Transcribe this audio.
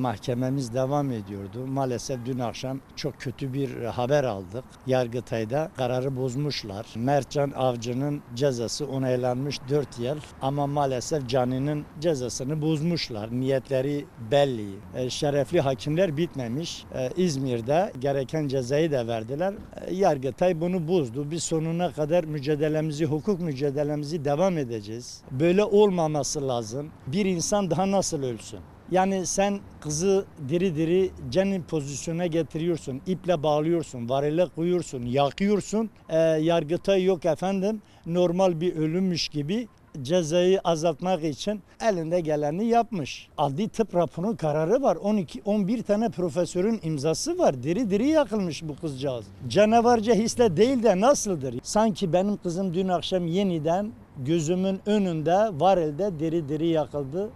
mahkememiz devam ediyordu. Maalesef dün akşam çok kötü bir haber aldık. Yargıtay'da kararı bozmuşlar. Mertcan Avcı'nın cezası onaylanmış 4 yıl ama maalesef Cani'nin cezasını bozmuşlar. Niyetleri belli. E, şerefli hakimler bitmemiş. E, İzmir'de gereken cezayı da verdiler. E, Yargıtay bunu bozdu. Biz sonuna kadar mücadelemizi, hukuk mücadelemizi devam edeceğiz. Böyle olmaması lazım. Bir insan daha nasıl ölsün? Yani sen kızı diri diri cenin pozisyona getiriyorsun, iple bağlıyorsun, varile koyuyorsun, yakıyorsun. Ee, yargıtay yok efendim, normal bir ölümmüş gibi cezayı azaltmak için elinde geleni yapmış. Adli tıp raporunun kararı var. 12 11 tane profesörün imzası var. Diri diri yakılmış bu kızcağız. Canavarca hisle değil de nasıldır? Sanki benim kızım dün akşam yeniden gözümün önünde var elde diri diri yakıldı.